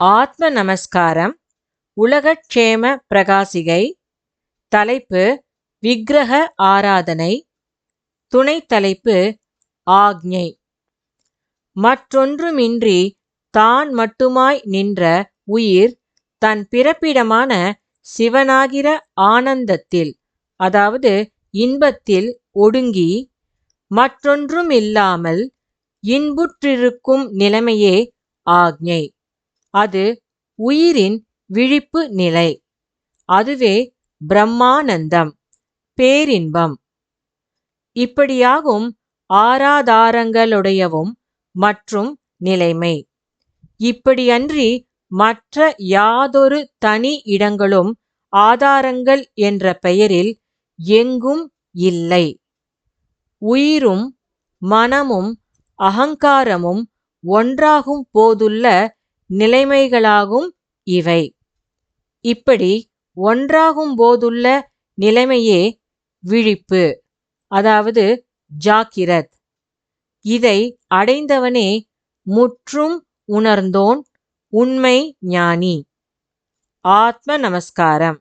ஆத்ம நமஸ்காரம் உலகக்ஷேம பிரகாசிகை தலைப்பு விக்கிரக ஆராதனை துணை தலைப்பு ஆக்ஞை. மற்றொன்றுமின்றி தான் மட்டுமாய் நின்ற உயிர் தன் பிறப்பிடமான சிவனாகிற ஆனந்தத்தில் அதாவது இன்பத்தில் ஒடுங்கி மற்றொன்றுமில்லாமல் இன்புற்றிருக்கும் நிலைமையே ஆக்ஞை. அது உயிரின் விழிப்பு நிலை. அதுவே பிரம்மானந்தம் பேரின்பம். இப்படியாகும் ஆராதாரங்களுடையவும் மற்றும் நிலைமை. இப்படியன்றி மற்ற யாதொரு தனி இடங்களும் ஆதாரங்கள் என்ற பெயரில் எங்கும் இல்லை. உயிரும் மனமும் அகங்காரமும் ஒன்றாகும் போதுள்ள நிலைமைகளாகும் இவை. இப்படி ஒன்றாகும் போதுள்ள நிலைமையே விழிப்பு அதாவது ஜாக்கிரத். இதை அடைந்தவனே முற்றும் உணர்ந்தோன் உண்மை ஞானி. ஆத்ம நமஸ்காரம்.